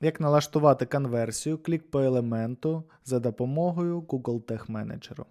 Як налаштувати конверсію, клік по елементу за допомогою Google Tag Manager.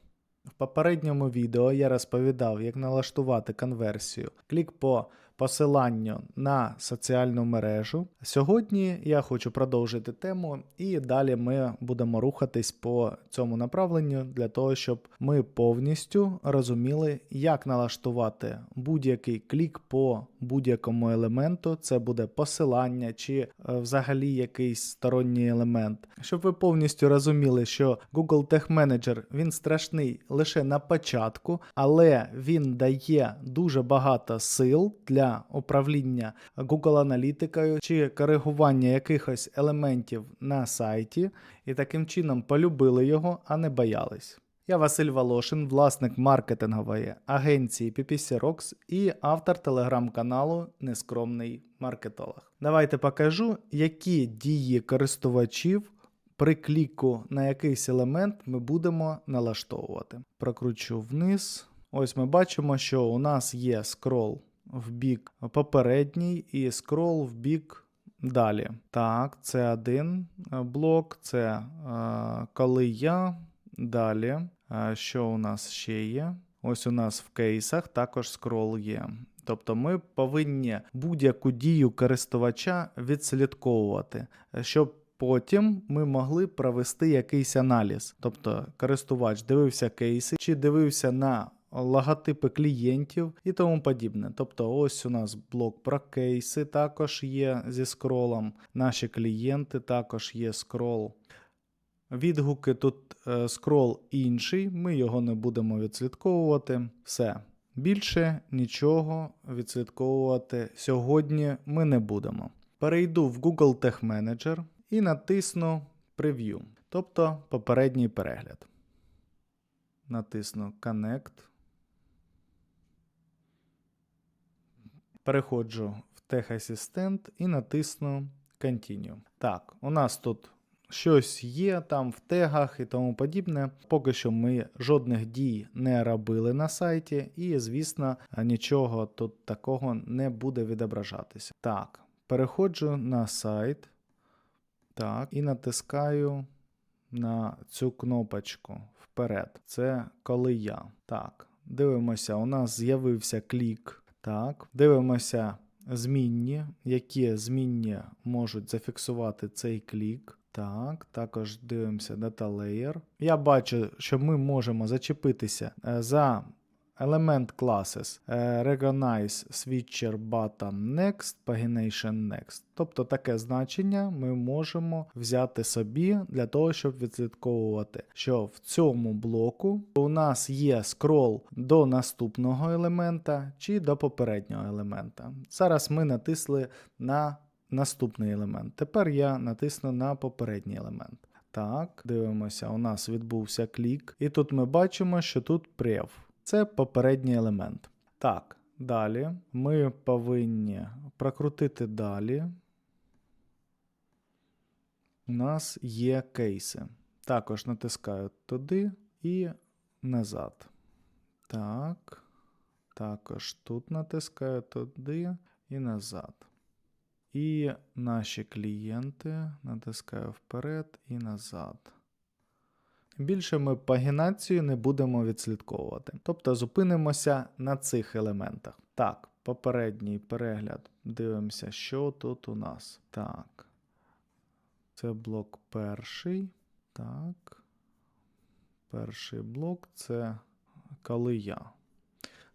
В попередньому відео я розповідав, як налаштувати конверсію, клік по посиланню на соціальну мережу. Сьогодні я хочу продовжити тему, і далі ми будемо рухатись по цьому направленню для того, щоб ми повністю розуміли, як налаштувати будь-який клік по будь-якому елементу. Це буде посилання чи е, взагалі якийсь сторонній елемент. Щоб ви повністю розуміли, що Google Tag Manager він страшний лише на початку, але він дає дуже багато сил для управління Google аналітикою чи коригування якихось елементів на сайті, і таким чином полюбили його, а не боялись. Я Василь Волошин, власник маркетингової агенції PPC Rocks і автор телеграм-каналу Нескромний маркетолог. Давайте покажу, які дії користувачів при кліку на якийсь елемент ми будемо налаштовувати. Прокручу вниз. Ось ми бачимо, що у нас є скрол в бік попередній і скрол в бік далі. Так, це один блок, це е, коли я. Далі, що у нас ще є? Ось у нас в кейсах також скрол є. Тобто ми повинні будь-яку дію користувача відслідковувати, щоб потім ми могли провести якийсь аналіз. Тобто користувач дивився кейси чи дивився на логотипи клієнтів і тому подібне. Тобто, ось у нас блок про кейси також є зі скролом. Наші клієнти також є скрол. Відгуки тут е, скрол інший, ми його не будемо відслідковувати. Все. Більше нічого відслідковувати сьогодні ми не будемо. Перейду в Google Tag Manager і натисну Preview, тобто попередній перегляд. Натисну Connect. Переходжу в Tech Assistant і натисну Continue. Так, у нас тут щось є там в тегах і тому подібне. Поки що ми жодних дій не робили на сайті, і, звісно, нічого тут такого не буде відображатися. Так, переходжу на сайт. Так, і натискаю на цю кнопочку вперед. Це коли я. Так, дивимося, у нас з'явився клік. Так, дивимося змінні, які змінні можуть зафіксувати цей клік. Так, також дивимося Data Layer. Я бачу, що ми можемо зачепитися е, за елемент classes е, Recognize Switcher Button Next, Pagination Next. Тобто таке значення ми можемо взяти собі для того, щоб відслідковувати, що в цьому блоку у нас є скрол до наступного елемента чи до попереднього елемента. Зараз ми натисли на наступний елемент. Тепер я натисну на попередній елемент. Так, дивимося, у нас відбувся клік. І тут ми бачимо, що тут прев. Це попередній елемент. Так, далі ми повинні прокрутити далі. У нас є кейси. Також натискаю туди і назад. Так. Також тут натискаю туди і назад. І наші клієнти натискаю вперед і назад. Більше ми пагінацію не будемо відслідковувати. Тобто зупинимося на цих елементах. Так, попередній перегляд. Дивимося, що тут у нас. Так. Це блок перший. Так. Перший блок це коли я.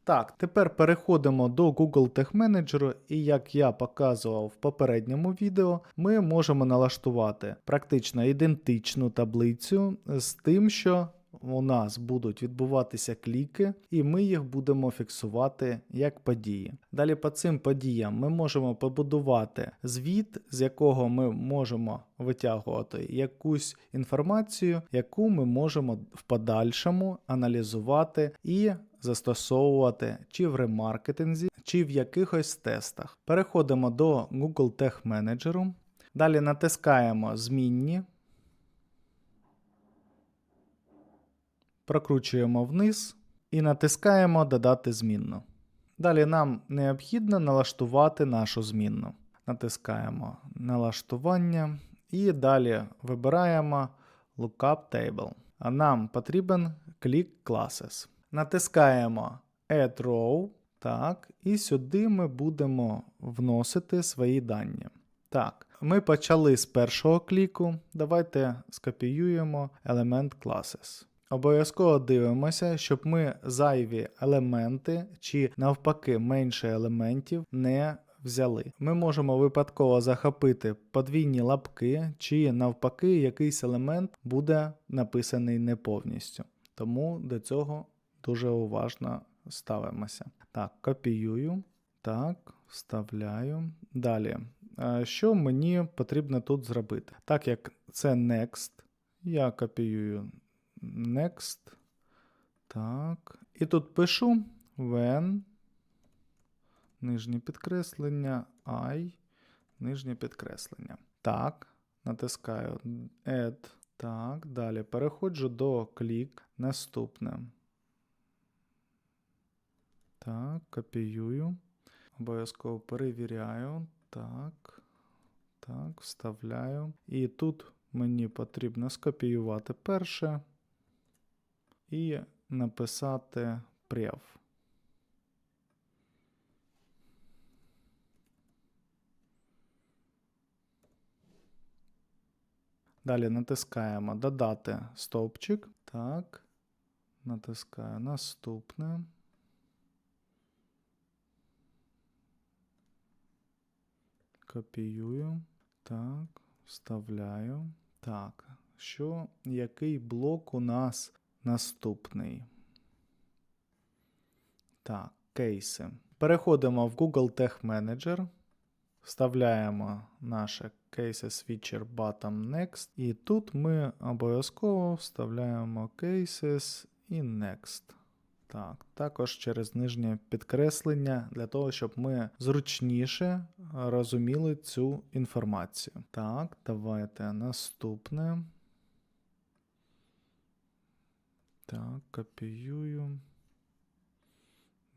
Так, тепер переходимо до Google Tag Manager, і як я показував в попередньому відео, ми можемо налаштувати практично ідентичну таблицю з тим, що у нас будуть відбуватися кліки, і ми їх будемо фіксувати як події. Далі по цим подіям ми можемо побудувати звіт, з якого ми можемо витягувати якусь інформацію, яку ми можемо в подальшому аналізувати і застосовувати чи в ремаркетинзі, чи в якихось тестах. Переходимо до Google Tag Manager. Далі натискаємо Змінні. Прокручуємо вниз і натискаємо Додати змінну. Далі нам необхідно налаштувати нашу змінну. Натискаємо налаштування І далі вибираємо Lookup Table. А нам потрібен Click Classes. Натискаємо Add Row. Так, і сюди ми будемо вносити свої дані. Так, ми почали з першого кліку. Давайте скопіюємо елемент Classes. Обов'язково дивимося, щоб ми зайві елементи чи навпаки менше елементів не взяли. Ми можемо випадково захопити подвійні лапки, чи навпаки якийсь елемент буде написаний не повністю. Тому до цього дуже уважно ставимося. Так, копіюю. Так, вставляю. Далі. Що мені потрібно тут зробити? Так як це next, я копіюю next. Так. І тут пишу when, нижнє підкреслення, I, нижнє підкреслення. Так, натискаю Add. Так, далі переходжу до клік. Наступне. Так, копіюю. Обов'язково перевіряю. Так. Так, вставляю. І тут мені потрібно скопіювати перше і написати прев. Далі натискаємо Додати стовпчик. Так. Натискаю наступне. Копіюю. Так, вставляю. Так, що, який блок у нас наступний? Так, кейси. Переходимо в Google Tech Manager. Вставляємо наше Cases Feature Bottom Next. І тут ми обов'язково вставляємо Cases і Next. Так, також через нижнє підкреслення для того, щоб ми зручніше розуміли цю інформацію. Так, давайте наступне. Так, копіюю.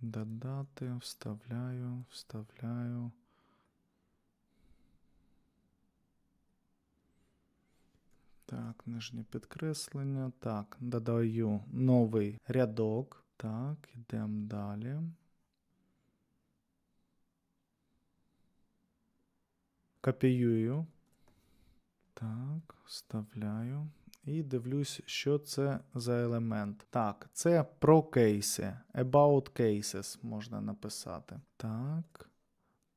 Додати, вставляю, вставляю. Так, нижнє підкреслення. Так, додаю новий рядок. Так, йдемо далі. Копіюю. Так, вставляю. І дивлюсь, що це за елемент. Так, це про кейси. About cases можна написати. Так.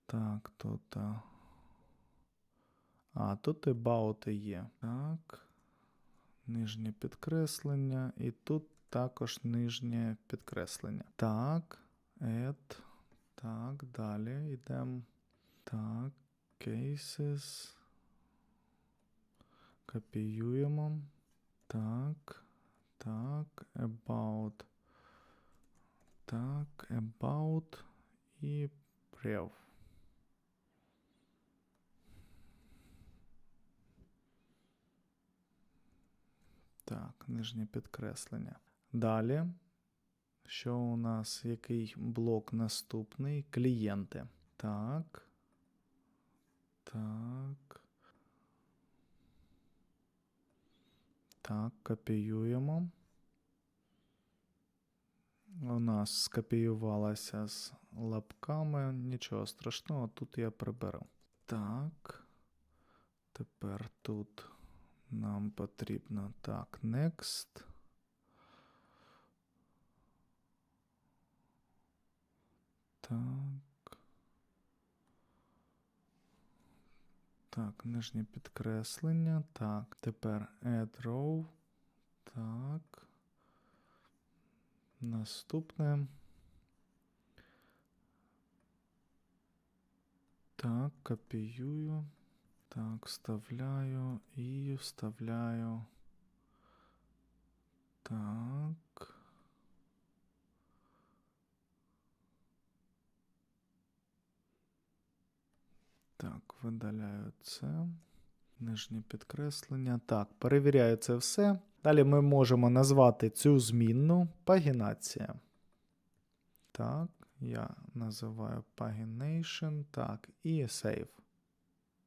Так, тут. а, тут about є. Так. Нижнє підкреслення. І тут також нижнє підкреслення. Так. Add. Так, далі йдемо. Так. Cases. Копіюємо. Так. Так. About. Так. About. І prev. Так, нижнє підкреслення. Далі. Що у нас? Який блок наступний? Клієнти. Так. Так. Так, копіюємо. У нас скопіювалося з лапками. Нічого страшного, тут я приберу. Так. Тепер тут нам потрібно так, next. Так. Так, нижнє підкреслення. Так, тепер add row. Так. Наступне. Так, копіюю. Так, вставляю і вставляю. Так. Так, видаляю це. Нижнє підкреслення. Так, перевіряю це все. Далі ми можемо назвати цю змінну пагінація. Так, я називаю pagination. Так, і save.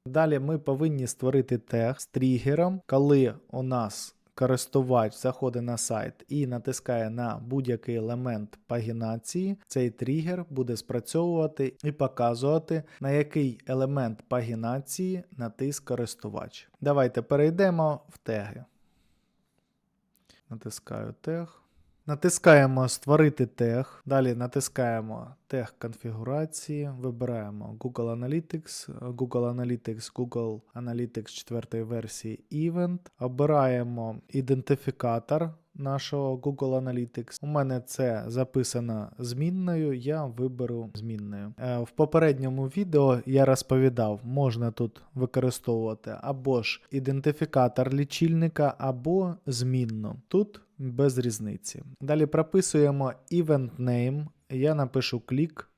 Далі ми повинні створити тег з тригером, коли у нас користувач заходить на сайт і натискає на будь-який елемент пагінації, цей тригер буде спрацьовувати і показувати, на який елемент пагінації натиск користувач. Давайте перейдемо в теги. Натискаю тег. Натискаємо Створити тег. Далі натискаємо тег конфігурації, вибираємо Google Analytics, Google Analytics, Google Analytics 4 версії Event. Обираємо ідентифікатор нашого Google Analytics. У мене це записано змінною, я виберу змінною. Е, В попередньому відео я розповідав, можна тут використовувати або ж ідентифікатор лічильника, або змінну. Тут без різниці. Далі прописуємо event name. Я напишу клік.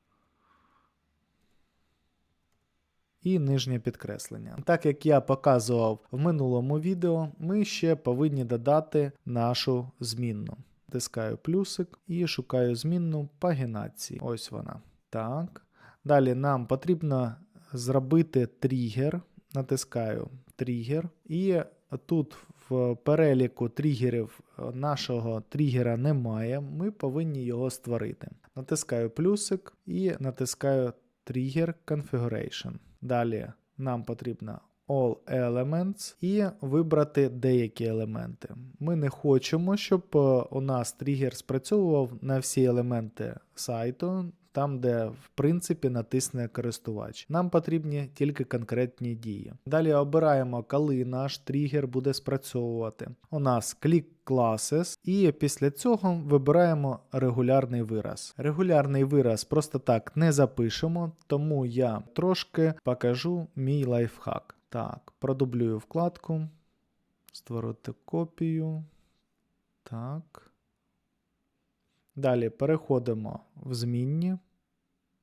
І нижнє підкреслення. Так як я показував в минулому відео, ми ще повинні додати нашу змінну. Тискаю плюсик і шукаю змінну пагінації. Ось вона. Так. Далі нам потрібно зробити тригер. Натискаю тригер. І тут в переліку тригерів нашого тригера немає. Ми повинні його створити. Натискаю плюсик і натискаю Trigger Configuration. Далі нам потрібно All Elements і вибрати деякі елементи. Ми не хочемо, щоб е, у нас тригер спрацьовував на всі елементи сайту, там, де в принципі натисне користувач. Нам потрібні тільки конкретні дії. Далі обираємо, коли наш тригер буде спрацьовувати. У нас Click Classes, і після цього вибираємо регулярний вираз. Регулярний вираз просто так не запишемо, тому я трошки покажу мій лайфхак. Так, продублюю вкладку, створити копію. Так. Далі переходимо в змінні.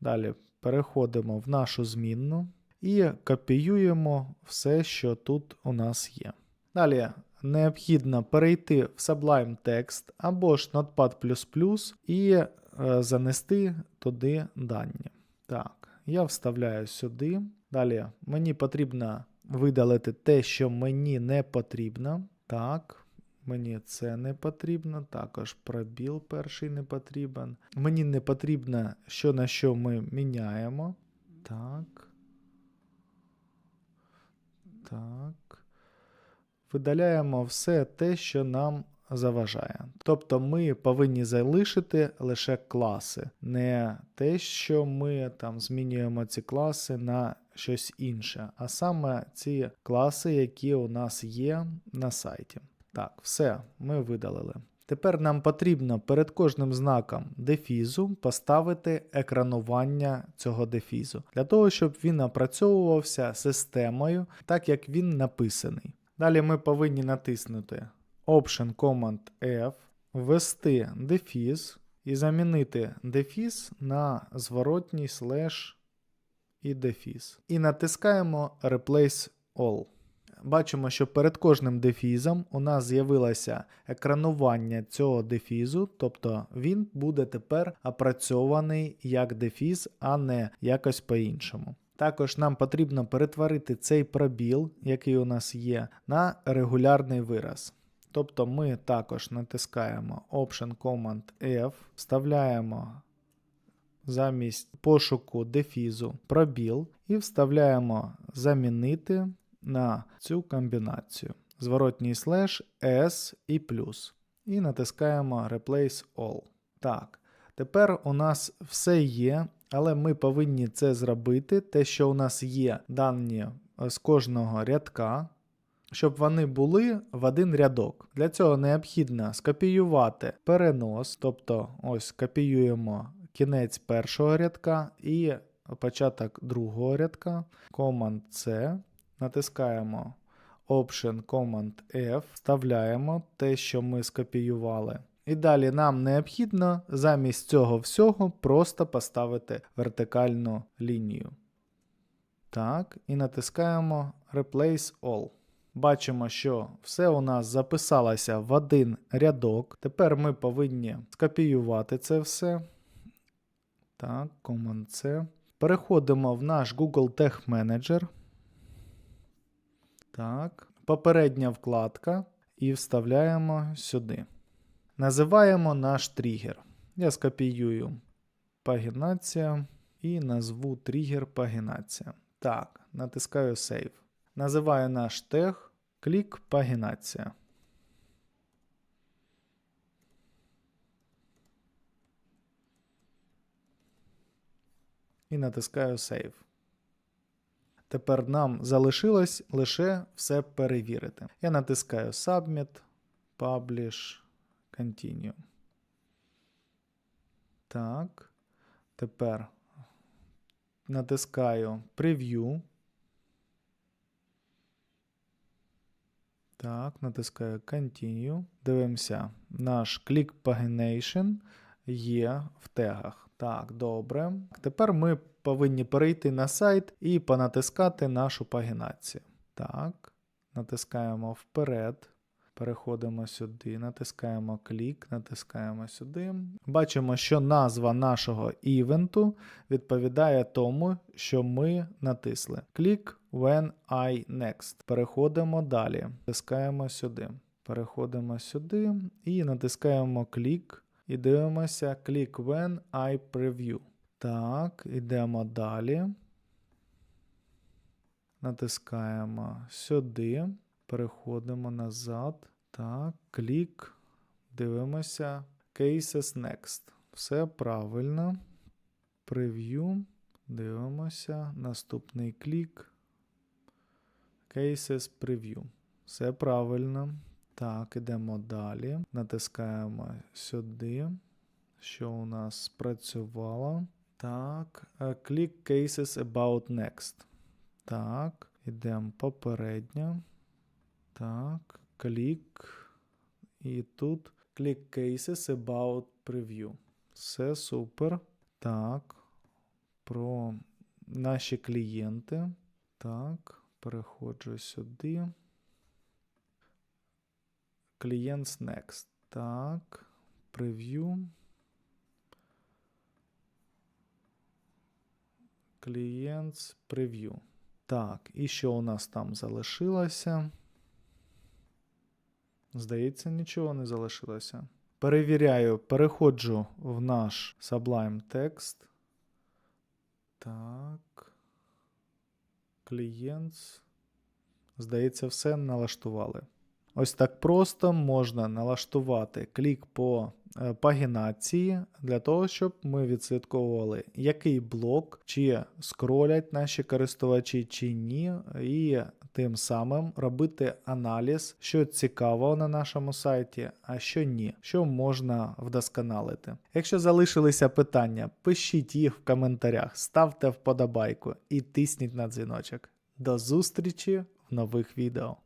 Далі переходимо в нашу змінну і копіюємо все, що тут у нас є. Далі необхідно перейти в Sublime Text або ж Notepad і е, занести туди дані. Так, я вставляю сюди. Далі мені потрібно видалити те, що мені не потрібно. Так, Мені це не потрібно, також пробіл перший не потрібен. Мені не потрібно, що на що ми міняємо. Так. Так. Видаляємо все те, що нам заважає. Тобто ми повинні залишити лише класи, не те, що ми там змінюємо ці класи на щось інше, а саме ці класи, які у нас є на сайті. Так, все, ми видалили. Тепер нам потрібно перед кожним знаком дефізу поставити екранування цього дефізу, для того, щоб він опрацьовувався системою, так як він написаний. Далі ми повинні натиснути Option Command F, ввести дефіз і замінити дефіз на зворотній слеш і дефіз. І натискаємо Replace All бачимо, що перед кожним дефізом у нас з'явилося екранування цього дефізу, тобто він буде тепер опрацьований як дефіз, а не якось по-іншому. Також нам потрібно перетворити цей пробіл, який у нас є, на регулярний вираз. Тобто ми також натискаємо Option Command F, вставляємо замість пошуку дефізу пробіл і вставляємо замінити на цю комбінацію. Зворотній слеш S і плюс. І натискаємо Replace All. Так, тепер у нас все є, але ми повинні це зробити, те, що у нас є дані з кожного рядка, щоб вони були в один рядок. Для цього необхідно скопіювати перенос, тобто ось копіюємо кінець першого рядка і початок другого рядка, Command-C, натискаємо Option Command F, вставляємо те, що ми скопіювали. І далі нам необхідно замість цього всього просто поставити вертикальну лінію. Так, і натискаємо Replace All. Бачимо, що все у нас записалося в один рядок. Тепер ми повинні скопіювати це все. Так, Command-C. Переходимо в наш Google Tag Manager. Так. Попередня вкладка і вставляємо сюди. Називаємо наш тригер. Я скопіюю пагінація і назву тригер пагінація. Так, натискаю Save. Називаю наш тег клік пагінація. І натискаю Save. Тепер нам залишилось лише все перевірити. Я натискаю Submit, Publish, Continue. Так. Тепер натискаю Preview. Так, натискаю Continue. Дивимося. Наш Click Pagination є в тегах. Так, добре. Тепер ми повинні перейти на сайт і понатискати нашу пагінацію. Так, натискаємо вперед. Переходимо сюди, натискаємо клік, натискаємо сюди. Бачимо, що назва нашого івенту відповідає тому, що ми натисли. Клік when I next. Переходимо далі. Натискаємо сюди. Переходимо сюди і натискаємо клік. І дивимося клік when I preview. Так, йдемо далі. Натискаємо сюди. Переходимо назад. Так, клік. Дивимося. Cases Next. Все правильно. Прев'ю. Дивимося. Наступний клік. Cases Preview. Все правильно. Так, ідемо далі. Натискаємо сюди. Що у нас спрацювало? Так. е, Click Cases About Next. Так. Ідемо попередньо. Так. Клік. І тут Click Cases About Preview. Все супер. Так. Про наші клієнти. Так. Переходжу сюди. Clients Next. Так. Preview. Clients Preview. Так, і що у нас там залишилося? Здається, нічого не залишилося. Перевіряю, переходжу в наш Sublime Text. Так. Clients. Здається, все налаштували. Ось так просто можна налаштувати клік по е, пагінації для того, щоб ми відслідковували, який блок, чи скролять наші користувачі, чи ні, і тим самим робити аналіз, що цікаво на нашому сайті, а що ні, що можна вдосконалити. Якщо залишилися питання, пишіть їх в коментарях, ставте вподобайку і тисніть на дзвіночок. До зустрічі в нових відео.